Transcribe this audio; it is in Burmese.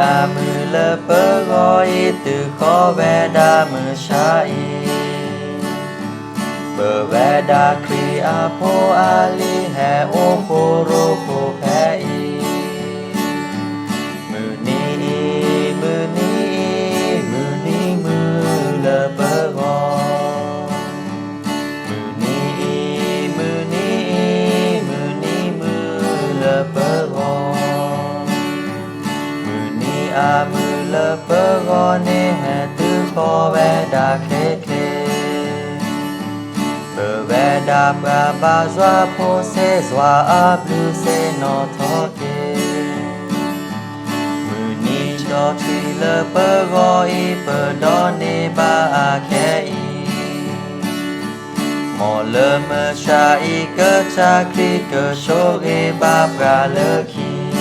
อามือเลเปอร์กอยตือขอแวดามือชาอีเบอร์แวดาครีอาโพอาลีแฮโอโคโรအာမူလပဂောနေဟတုခောဝေဒခေခေပဝေဒပပဇွာဖို့စေဇွာအပုစေနောသောကေမူနီတောတိလပဂောဤပဒောနေပါခေဤမောလမရှာဤကချာခိကရှောဧဘပရာလခိ